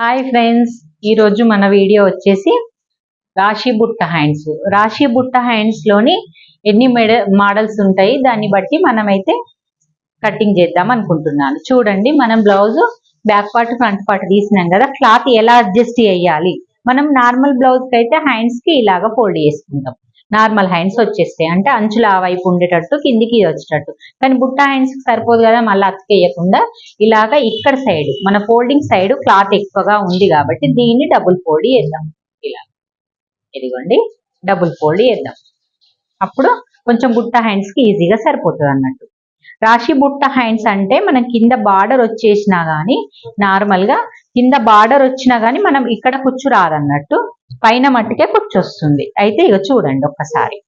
Hi friends ఈరోజు మన video వచ్చేసి రాశి బుట్ట హ్యాండ్స్ రాశి బుట్ట హ్యాండ్స్లోని ఎన్ని మెడ మోడల్స్ ఉంటాయి? దాన్ని బట్టి మనమైతే కటింగ్ చేద్దాం అనుకుంటున్నాను. చూడండి మనం blouse back part front part తీసినాం కదా క్లాత్ ఎలా అడ్జస్ట్ చేయాలి? మనం నార్మల్ బ్లౌజ్కి అయితే హ్యాండ్స్కి కి ఇలాగా ఫోల్డ్ చేసుకుంటాం నార్మల్ హ్యాండ్స్ వచ్చేస్తాయి. అంటే అంచులు ఆ వైపు ఉండేటట్టు కిందికి వచ్చేటట్టు. కానీ బుట్ట హ్యాండ్స్కి సరిపోదు కదా మళ్ళీ అతికేయకుండా ఇలాగా ఇక్కడ సైడ్ మన ఫోల్డింగ్ సైడ్ క్లాత్ ఎక్కువగా ఉంది కాబట్టి దీన్ని డబుల్ ఫోల్డ్ చేద్దాం. ఇలా. ఇదిగోండి డబుల్ ఫోల్డ్ చేద్దాం. అప్పుడు కొంచెం బుట్ట హ్యాండ్స్కి ఈజీగా సరిపోతుంది అన్నట్టు. రాశి బుట్ట హ్యాండ్స్ అంటే మనం కింద బార్డర్ వచ్చేసినా గానీ నార్మల్గా కింద బార్డర్ వచ్చినా గానీ మనం ఇక్కడ కుచ్చు రాదన్నట్టు పైన మట్టుకే కుచ్చు వస్తుంది అయితే ఇక చూడండి ఒక్కసారి.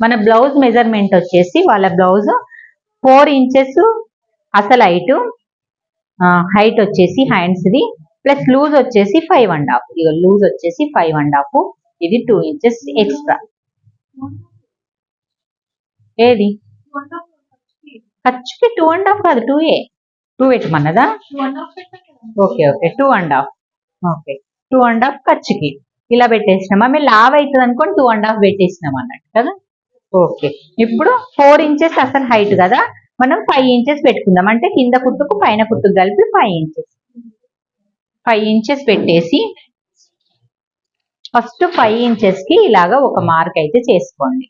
మన బ్లౌజ్ మెజర్మెంట్ వచ్చేసి వాళ్ళ బ్లౌజ్ ఫోర్ ఇంచెస్ అసలు హైట్ హైట్ వచ్చేసి హ్యాండ్స్ ది ప్లస్ లూజ్ వచ్చేసి ఫైవ్ అండ్ హాఫ్ ఇక లూజ్ వచ్చేసి ఫైవ్ అండ్ హాఫ్ ఇది టూ ఇంచెస్ ఎక్స్ట్రా ఏది? ఖర్చుకి టూ అండ్ హాఫ్ కాదు టూ ఏ. Two పెట్టమన్నదా? Okay okay. Two and half okay. Two and half ఖర్చుకి ఇలా పెట్టేసినాం ఆమె లావ్ అవుతుంది అనుకోండి టూ అండ్ హాఫ్ పెట్టేసినాం అన్నట్టు కదా? ఓకే. ఇప్పుడు ఫోర్ ఇంచెస్ అసలు హైట్ కదా? మనం ఫైవ్ ఇంచెస్ పెట్టుకుందాం. అంటే కింద కుట్టుకు పైన కుట్టుకు కలిపి ఫైవ్ ఇంచెస్ ఫైవ్ ఇంచెస్ పెట్టేసి ఫస్ట్ ఫైవ్ ఇంచెస్కి ఇలాగా ఒక మార్క్ అయితే చేసుకోండి.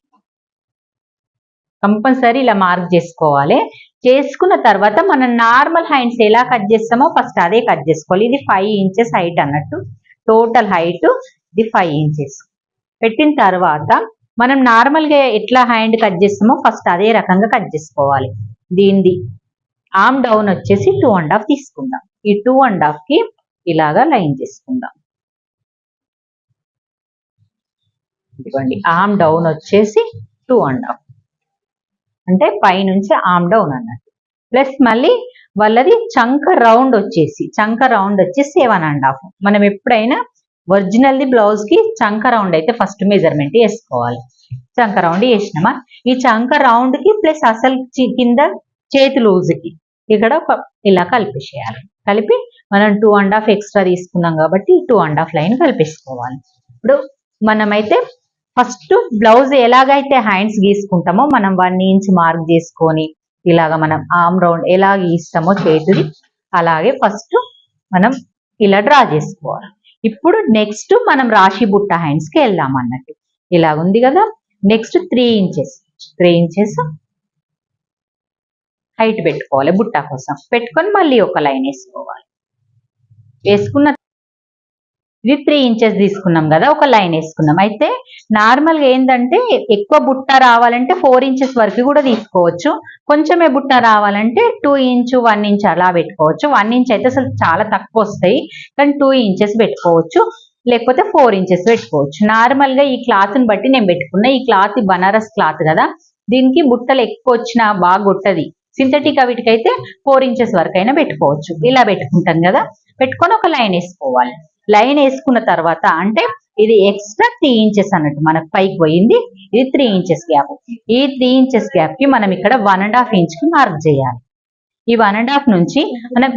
కంపల్సరీ ఇలా మార్క్ చేసుకోవాలి. చేసుకున్న తర్వాత మనం నార్మల్ హైట్స్ ఎలా కట్ చేస్తామో ఫస్ట్ అదే కట్ చేసుకోవాలి. ఇది ఫైవ్ ఇంచెస్ హైట్ అన్నట్టు. Total height the five inches పెట్టిన తర్వాత మనం నార్మల్గా ఎట్లా హ్యాండ్ కట్ చేస్తామో ఫస్ట్ అదే రకంగా కట్ చేసుకోవాలి. దీనిది ఆమ్ డౌన్ వచ్చేసి టూ అండ్ హాఫ్ తీసుకుందాం. ఈ టూ అండ్ హాఫ్కి ఇలాగా లైన్ చేసుకుందాం. ఇదిగోండి ఆమ్ డౌన్ వచ్చేసి టూ అండ్ హాఫ్ అంటే పైనుంచి ఆమ్ డౌన్ అన్నట్టు. ప్లస్ మళ్ళీ వాళ్ళది చంక రౌండ్ వచ్చేసి చంక రౌండ్ వచ్చి సెవెన్ అండ్ హాఫ్ మనం ఎప్పుడైనా ఒరిజినల్ ది బ్లౌజ్కి చంక రౌండ్ అయితే ఫస్ట్ మెజర్మెంట్ వేసుకోవాలి. చంక రౌండ్ వేసినామా? ఈ చంక రౌండ్కి ప్లస్ అసలు చి- కింద చేతి లూజ్కి ఇక్కడ ఒక ఇలా కలిపేసేయాలి. కలిపి మనం టూ అండ్ హాఫ్ ఎక్స్ట్రా తీసుకున్నాం కాబట్టి టూ అండ్ హాఫ్ లైన్ కలిపేసుకోవాలి. ఇప్పుడు మనమైతే ఫస్ట్ బ్లౌజ్ ఎలాగైతే హ్యాండ్స్ గీసుకుంటామో మనం వన్ ఇంచ్ మార్క్ చేసుకొని ఇలాగ మనం ఆమ్ రౌండ్ ఎలా గీస్తామో చేతిది అలాగే ఫస్ట్ మనం ఇలా డ్రా చేసుకోవాలి. ఇప్పుడు నెక్స్ట్ మనం రాశి బుట్ట హ్యాండ్స్కి వెళ్దాం అన్నట్టు. ఇలా ఉంది కదా? Next three inches three inches height పెట్టుకోవాలి బుట్ట కోసం. పెట్టుకొని మళ్ళీ ఒక లైన్ వేసుకోవాలి. వేసుకున్న ఇది త్రీ ఇంచెస్ తీసుకున్నాం కదా ఒక లైన్ వేసుకున్నాం. అయితే నార్మల్గా ఏంటంటే ఎక్కువ బుట్ట రావాలంటే ఫోర్ ఇంచెస్ వరకు కూడా తీసుకోవచ్చు. కొంచెమే బుట్ట రావాలంటే టూ ఇంచు వన్ ఇంచ్ అలా పెట్టుకోవచ్చు. వన్ ఇంచ్ అయితే అసలు చాలా తక్కువ వస్తాయి కానీ టూ ఇంచెస్ పెట్టుకోవచ్చు. లేకపోతే ఫోర్ ఇంచెస్ పెట్టుకోవచ్చు. నార్మల్గా ఈ క్లాత్ని బట్టి నేను పెట్టుకున్నా ఈ క్లాత్ బనారస్ క్లాత్ కదా దీనికి బుట్టలు ఎక్కువ వచ్చినా బాగా కొట్టది సింథటిక్ వీటికైతే ఫోర్ ఇంచెస్ వరకు అయినా పెట్టుకోవచ్చు. ఇలా పెట్టుకుంటాం కదా పెట్టుకొని ఒక లైన్ వేసుకోవాలి. లైన్ వేసుకున్న తర్వాత అంటే ఇది ఎక్స్ట్రా త్రీ ఇంచెస్ అన్నట్టు మనకు పైకి పోయింది. ఇది త్రీ ఇంచెస్ గ్యాప్ ఈ త్రీ ఇంచెస్ గ్యాప్కి మనం ఇక్కడ వన్ అండ్ హాఫ్ ఇంచ్కి మార్క్ చేయాలి. ఈ వన్ అండ్ హాఫ్ నుంచి మనం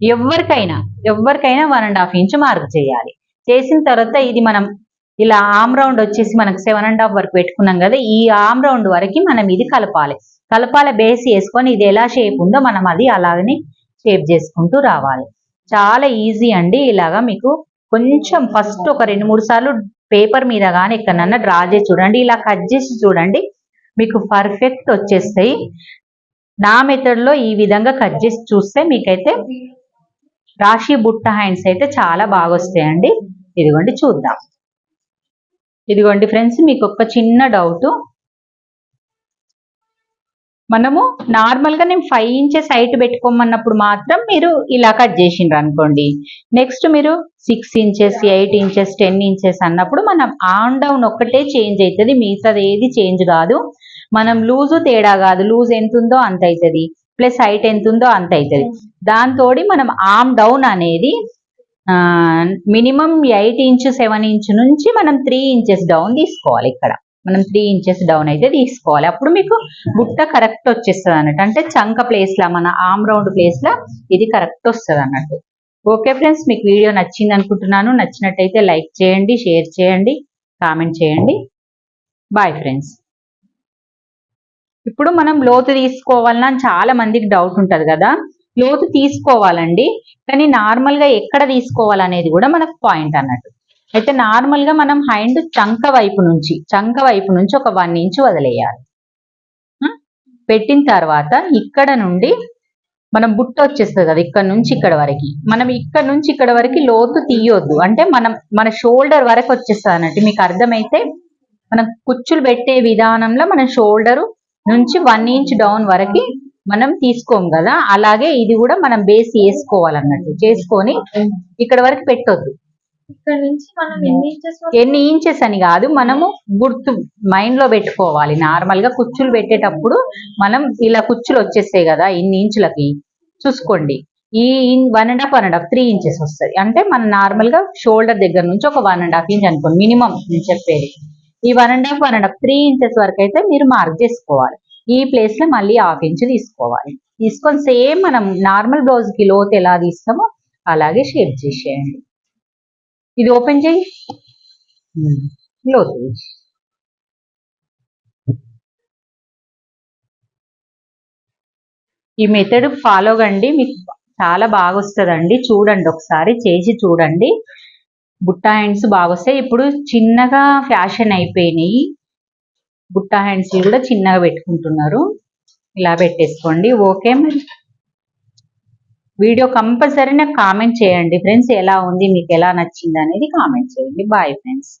ఎవరికైనా ఎవరికైనా one and half inch mark చేయాలి. చేసిన తర్వాత ఇది మనం ఇలా ఆమ్ రౌండ్ వచ్చేసి మనకు సెవెన్ అండ్ హాఫ్ వరకు పెట్టుకున్నాం కదా ఈ ఆమ్ రౌండ్ వరకు మనం ఇది కలపాలి. కలపాల బేస్ వేసుకొని ఇది ఎలా షేప్ ఉందో మనం అది అలాగనే షేప్ చేసుకుంటూ రావాలి. చాలా ఈజీ అండి. ఇలాగా మీకు కొంచెం ఫస్ట్ ఒక రెండు మూడు సార్లు పేపర్ మీద కానీ ఎక్కడన్నా డ్రా చేసి చూడండి. ఇలా కట్ చేసి చూడండి మీకు పర్ఫెక్ట్ వచ్చేస్తాయి. నా మెథడ్లో ఈ విధంగా కట్ చేసి చూస్తే మీకైతే రాశి బుట్ట హ్యాండ్స్ అయితే చాలా బాగా వస్తాయండి. ఇదిగోండి చూద్దాం. ఇదిగోండి ఫ్రెండ్స్ మీకు ఒక చిన్న డౌట్ మనము నార్మల్గా నేను ఫైవ్ ఇంచెస్ హైట్ పెట్టుకోమన్నప్పుడు మాత్రం మీరు ఇలా కట్ చేసిండ్రు అనుకోండి. నెక్స్ట్ మీరు six inches eight inches ten inches అన్నప్పుడు మనం ఆన్ డౌన్ ఒక్కటే చేంజ్ అవుతుంది మిగతాది ఏది చేంజ్ కాదు. మనం లూజు తేడా కాదు లూజ్ ఎంత ఉందో అంత అవుతుంది ప్లస్ హైట్ ఎంత ఉందో అంత అవుతుంది దాంతో మనం ఆమ్ డౌన్ అనేది minimum eight inch seven inch నుంచి మనం త్రీ ఇంచెస్ డౌన్ తీసుకోవాలి ఇక్కడ. మనం త్రీ ఇంచెస్ డౌన్ అయితే తీసుకోవాలి. అప్పుడు మీకు బుట్ట కరెక్ట్ వచ్చేస్తుంది అన్నట్టు. అంటే చంక ప్లేస్ లా మన ఆమ్ రౌండ్ ప్లేస్ లా ఇది కరెక్ట్ వస్తుంది అన్నట్టు. ఓకే ఫ్రెండ్స్ మీకు వీడియో నచ్చింది అనుకుంటున్నాను. నచ్చినట్టయితే లైక్ చేయండి షేర్ చేయండి కామెంట్ చేయండి. బాయ్ ఫ్రెండ్స్ ఇప్పుడు మనం లోతు తీసుకోవాలన్నా చాలా మందికి డౌట్ ఉంటుంది కదా. లోతు తీసుకోవాలండి. కానీ నార్మల్గా ఎక్కడ తీసుకోవాలనేది కూడా మనకు పాయింట్ అన్నట్టు. అయితే నార్మల్గా మనం హైండ్ చంక వైపు నుంచి చంక వైపు నుంచి ఒక వన్ ఇంచ్ వదిలేయాలి. పెట్టిన తర్వాత ఇక్కడ నుండి మనం బుట్ట వచ్చేస్తుంది కదా ఇక్కడ నుంచి ఇక్కడ వరకు. మనం ఇక్కడ నుంచి ఇక్కడ వరకు లోతు తీయొద్దు. అంటే మనం మన షోల్డర్ వరకు వచ్చేస్తుంది అన్నట్టు. మీకు అర్థమైతే మనం కుచ్చులు పెట్టే విధానంలో మన షోల్డర్ నుంచి వన్ ఇంచ్ డౌన్ వరకు మనం తీసుకోం కదా. అలాగే ఇది కూడా మనం బేస్ వేసుకోవాలన్నట్టు చేసుకొని ఇక్కడ వరకు పెట్టొద్దు. ఇక్కడ నుంచి మనం ఎన్ని ఇంచెస్ ఎన్ని ఇంచెస్ అని కాదు మనము గుర్తు మైండ్లో పెట్టుకోవాలి. నార్మల్గా కుచ్చులు పెట్టేటప్పుడు మనం ఇలా కుచ్చులు వచ్చేస్తాయి కదా ఇన్ని ఇంచులకి. చూసుకోండి. ఈ one and half one and half three inches వస్తుంది. అంటే మనం నార్మల్గా షోల్డర్ దగ్గర నుంచి ఒక వన్ అండ్ హాఫ్ ఇంచ్ అనుకోండి మినిమం నేను చెప్పేది. ఈ one and half one and half three inches వరకు అయితే మీరు మార్క్ చేసుకోవాలి. ఈ ప్లేస్లో మళ్ళీ హాఫ్ ఇంచ్ తీసుకోవాలి. తీసుకొని సేమ్ మనం నార్మల్ బ్లౌజ్కి లోతు ఎలా తీస్తామో అలాగే షేప్ చేసేయండి. ఇది ఓపెన్ చేయి. లోతు తీయి. ఈ మెథడ్ ఫాలో కండి. మీకు చాలా బాగా వస్తుందండి. చూడండి ఒకసారి. చేసి చూడండి. బుట్ట హ్యాండ్స్ బాగా వస్తాయి. ఇప్పుడు చిన్నగా ఫ్యాషన్ అయిపోయినాయి. బుట్ట హ్యాండ్స్ కూడా చిన్నగా పెట్టుకుంటున్నారు. ఇలా పెట్టేసుకోండి. ఓకే మరి? వీడియో కంపల్సరీ నాకు కామెంట్ చేయండి. ఫ్రెండ్స్ ఎలా ఉంది? మీకు ఎలా నచ్చింది అనేది కామెంట్ చేయండి. Bye friends